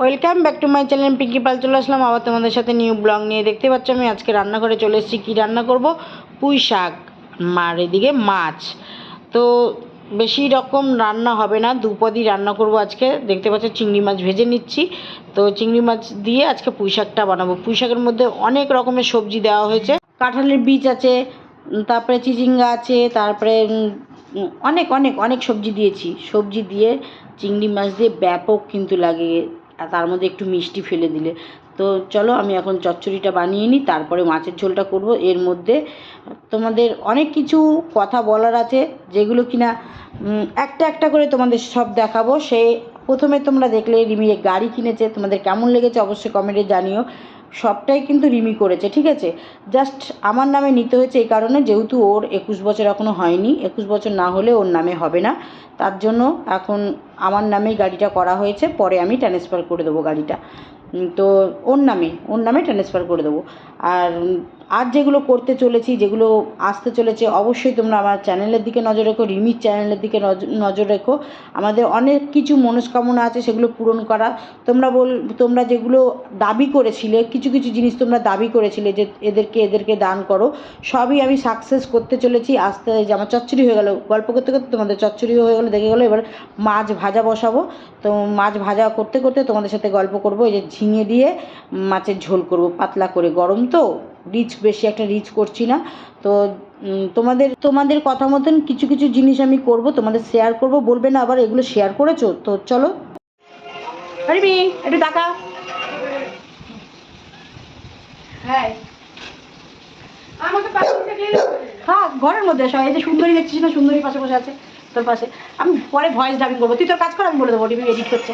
Welcome back to my channel Pinki Pal চলে আসলাম। আবার তোমাদের সাথে নিউ ব্লগ নিয়ে দেখতে পাচ্ছ আমি। আজকে রান্নাঘরে চলে এসেছি। কী রান্না করব? পুঁই শাক আর এদিকে মাছ। তো বেশি রকম রান্না হবে না। দুপদই রান্না করব আজকে। দেখতে পাচ্ছ চিংড়ি মাছ ভেজে নিচ্ছি। তো চিংড়ি মাছ দিয়ে আজকে পুঁই শাকটা বানাবো। পুঁই শাকের মধ্যে অনেক রকমের সবজি দেওয়া হয়েছে। কাঁঠালের বীজ আছে, তারপরে চিচিঙ্গা আছে, তারপরে অনেক অনেক অনেক সবজি দিয়েছি। সবজি দিয়ে চিংড়ি মাছ দিয়ে ব্যাপক কিন্তু লাগে। আর তার মধ্যে একটু মিষ্টি ফেলে দিলে। তো চলো আমি এখন চচ্চড়িটা বানিয়ে নিই, তারপরে মাছের ঝোলটা করব। এর মধ্যে তোমাদের অনেক কিছু কথা বলার আছে, যেগুলো কিনা একটা একটা করে তোমাদের সব দেখাবো। সে প্রথমে তোমরা দেখলে রিমিয়ে গাড়ি কিনেছে, তোমাদের কেমন লেগেছে অবশ্যই কমেন্টে জানিও। সবটাই কিন্তু রিমি করেছে, ঠিক আছে? জাস্ট আমার নামে নিতে হয়েছে এই কারণে, যেহেতু ওর একুশ বছর এখনও হয়নি, একুশ বছর না হলে ওর নামে হবে না। তার জন্য এখন আমার নামেই গাড়িটা করা হয়েছে, পরে আমি ট্রান্সফার করে দেবো গাড়িটা। তো ওর নামে ওর নামে ট্রান্সফার করে দেবো। আর আর যেগুলো করতে চলেছি, যেগুলো আসতে চলেছে, অবশ্যই তোমরা আমার চ্যানেলের দিকে নজর রেখো, রিমির চ্যানেলের দিকে নজ- নজর রেখো। আমাদের অনেক কিছু মনস্কামনা আছে সেগুলো পূরণ করা। তোমরা বল, তোমরা যেগুলো দাবি করেছিলে, কিছু কিছু জিনিস তোমরা দাবি করেছিলে যে এদেরকে এদেরকে দান করো, সবই আমি সাকসেস করতে চলেছি। আস্তে যে আমার চচ্চড়ি হয়ে গেল, গল্প করতে করতে তোমাদের চচ্চড়ি হয়ে গেলো, দেখে গেলো, এবার মাছ ভাজা বসাবো। তো মাছ ভাজা করতে করতে তোমাদের সাথে গল্প করব, এই যে ঝিঙে দিয়ে মাছের ঝোল করব। পাতলা করে গরম তো রিচ বেশি একটা রিচ করছি না। তো তোমাদের তোমাদের কথা মতন কিছু কিছু জিনিস আমি করব তোমাদের শেয়ার করব। বলবে না আবার এগুলো শেয়ার করেছ? তো চলো। আরে একটু টাকা হ্যাঁ। হ্যাঁ ঘরের মধ্যে আসো এই যে সুন্দরী দেখছিস না? সুন্দরী পাশে বসে আছে তোর পাশে। আমি পরে ভয়েস ডাবিং করব। তুই তোর কাজ কর আমি বলে দেবো টিভি এডিট করছে।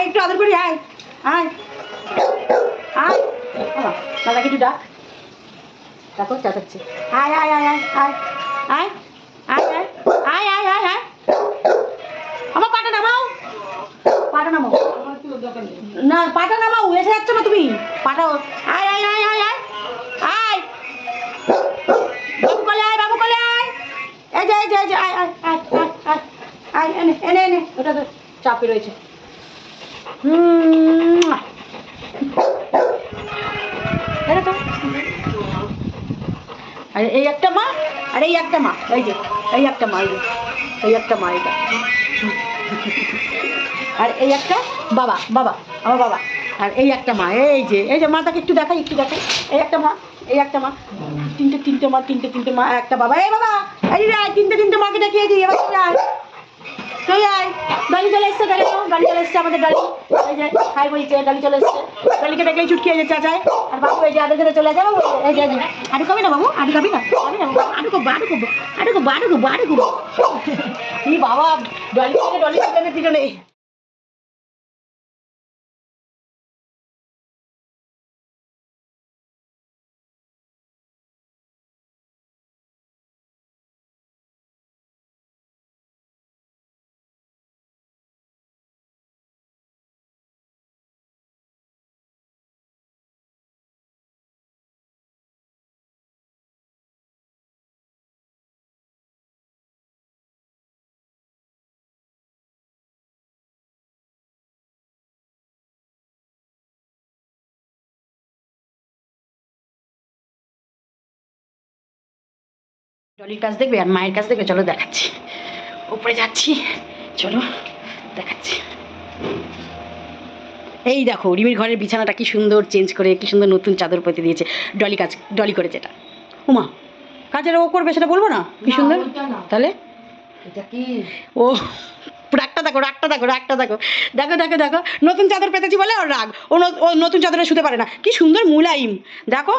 আয় একটু আদর করি আয় আয় আয় দাদাকে একটু ডাক আয় আয় আয় আয় আয় আয় আমার নামাও না এসে না তুমি আয় আয় আয় আয় আয় আয় বাবু কলে আয় বাবু কলে আয় যে যে আয় আয় এনে এনে এনে চাপে রয়েছে আর এই একটা মা, আর এই একটা মা, এই যে, এই একটা মা, এই একটা মা এটা আর এই একটা বাবা বাবা, আমার বাবা। আর এই একটা মা, এই যে এই যে মাটাকে একটু দেখাই একটু দেখাই। এই একটা মা, এই একটা মা। তিনটে তিনটে মা, তিনটে তিনটে মা, একটা বাবা। এই বাবা, এই তিনটে তিনটে মাকে দেখিয়ে দিই, এবার তুই আয় তুই চলে এসছে দেখো গাড়ি চলে এসছে আমাদের গাড়ি এই যে, হাই বলছে গাড়ি চলে এসছে। গাড়িকে দেখেই চুটকি হয়ে যাচ্ছে চাচায়। আর বাবু এই যে আদর করে চলে যাব এই যে এই যে আটু কবি না বাবু? আটু কবি না? খাবি না আটু খাব আটু খাব আটু খাব আটু খাব আটু খাব বাবা ডলি ডলি পিছনে পিছনে ডলির কাজ দেখবে আর মায়ের কাছ দেখবে চলো দেখাচ্ছি। উপরে যাচ্ছি চলো দেখাচ্ছি। এই দেখো রিমির ঘরের বিছানাটা কি সুন্দর চেঞ্জ করে কি সুন্দর নতুন চাদর পেতে দিয়েছে। ডলি কাজ ডলি করেছে এটা। উমা কাজের ও করবে সেটা বলব না? কি সুন্দর? তাহলে? এটা কি? ও দেখো রাগটা দেখো রাগটা দেখো। দেখো দেখো দেখো নতুন চাদর পেতেছি বলে ওর রাগ। ও নতুন চাদরে শুতে পারে না। কি সুন্দর মুলাইম দেখো।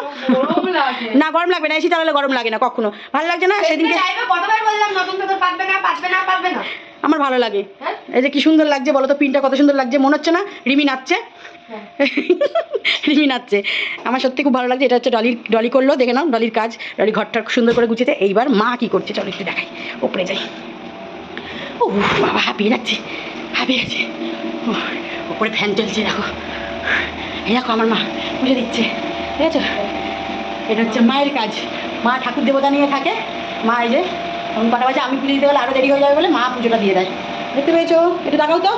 না গরম লাগবে না এসি চালালে গরম লাগে না কখনো। ভালো লাগছে না? সেদিনকে আমার ভালো লাগে। হ্যাঁ? এই যে কি সুন্দর লাগছে বলো তো পিনটা কত সুন্দর লাগছে মনে হচ্ছে না? রিমি নাচছে। হ্যাঁ। রিমি নাচছে। আমার সত্যি খুব ভালো লাগছে এটা হচ্ছে ডলির ডলি করল দেখে নাও ডলির কাজ। ডলি ঘরটা সুন্দর করে গুছিয়েছে এইবার মা কি করছে চলো একটু দেখাই। উপরে যাই। ও বাবা, হাঁপিয়ে যাচ্ছে হাঁপিয়ে যাচ্ছে। উপরে ফ্যান চলছে, দেখো। এই দেখো আমার মা বুঝে দিচ্ছে, ঠিক আছে? এটা হচ্ছে মায়ের কাজ। মা ঠাকুর দেবতা নিয়ে থাকে। মা এই যে, এখন কটা বাজে আমি পুজো দিতে গেলে আরও দেরি হয়ে যাবে বলে মা পুজোটা দিয়ে দেয়। দেখতে পেয়েছ? একটু দেখাও তো।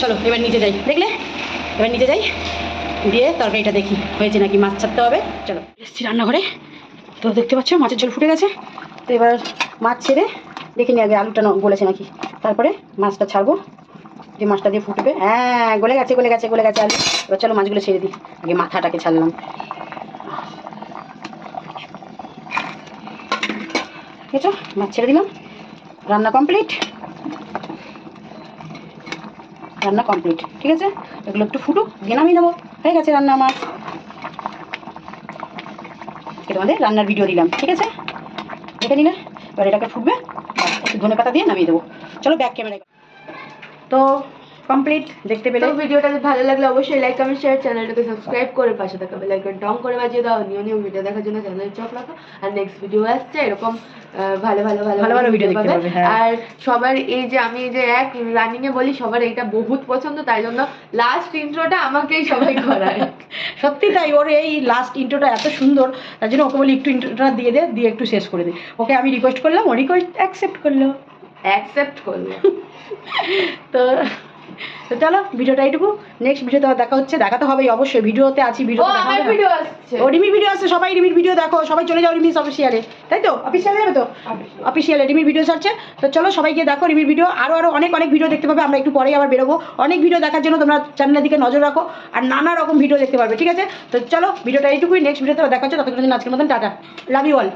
চলো, এবার নিচে যাই। দেখলে? এবার নিচে যাই। দিয়ে তরকারিটা দেখি, হয়েছে নাকি মাছ ছাড়তে হবে? চলো, এসছি রান্নাঘরে। তো দেখতে পাচ্ছ, মাছের ঝোল ফুটে গেছে। তো এবার মাছ ছেড়ে দেখে নিই আগে আলুটা গলেছে নাকি। তারপরে মাছটা ছাড়বো। যে মাছটা দিয়ে ফুটবে। হ্যাঁ গলে গেছে গলে গেছে গলে গেছে আলু। এবার চলো মাছগুলো ছেড়ে দিই। আগে মাথাটাকে ছাড়লাম। ঠিক আছে মাছ ছেড়ে দিলাম। রান্না কমপ্লিট রান্না কমপ্লিট ঠিক আছে? এগুলো একটু ফুটুক দিয়ে নামিয়ে দেবো হয়ে গেছে রান্না আমার। আজকে তোমাদের রান্নার ভিডিও দিলাম। ঠিক আছে? দেখে নিলে এবার এটাকে ফুটবে ধনে পাতা দিয়ে নামিয়ে দেবো। চলো ব্যাক ক্যামেরায় তো কমপ্লিট দেখতে পেলে। ভিডিওটা যদি ভালো লাগলে অবশ্যই লাইক কমেন্ট শেয়ার চ্যানেলটাকে সাবস্ক্রাইব করে পাশে থাকা বেল আইকন টং করে বাজিয়ে দাও। নিউ নিউ ভিডিও দেখার জন্য চ্যানেল চোখ রাখো। আর নেক্সট ভিডিও আসছে এরকম ভালো ভালো ভালো ভালো ভালো video দেখতে পাবে, হ্যাঁ। আর সবার এই যে আমি যে এক রানিং এ বলি সবার এইটা বহুত পছন্দ তাই জন্য লাস্ট ইন্ট্রোটা আমাকেই সবাই করায়। সত্যি তাই ওর এই লাস্ট ইন্ট্রোটা এত সুন্দর তার জন্য ওকে বলি একটু ইন্ট্রোটা দিয়ে দে দিয়ে একটু শেষ করে দে। ওকে আমি রিকোয়েস্ট করলাম ও রিকোয়েস্ট অ্যাকসেপ্ট করল। অ্যাকসেপ্ট করল। তো তো চলো ভিডিওটা এইটুকু। নেক্সট ভিডিওতে দেখা হচ্ছে। দেখাতে হবেই অবশ্যই। ভিডিওতে আছি ভিডিও আসছে। ও রিমির ভিডিও আছে সবাই রিমির ভিডিও দেখো। সবাই চলে যাও রিমিস অফিসিয়ালে তাই তো? অফিসিয়ালে যাবে তো? অফিসিয়ালে রিমির ভিডিও ছাড়ছে। তো চলো সবাই গিয়ে দেখো রিমির ভিডিও আরও আরও অনেক অনেক ভিডিও দেখতে পাবে। আমরা একটু পরেই আবার বেরোবো। অনেক ভিডিও দেখার জন্য তোমরা চ্যানেলের দিকে নজর রাখো। আর নানা রকম ভিডিও দেখতে পারবে। ঠিক আছে? তো চলো ভিডিওটা এইটুকুই। নেক্সট ভিডিওতে দেখা হচ্ছে। ততক্ষণ আজকের মতন টাটা। Love you all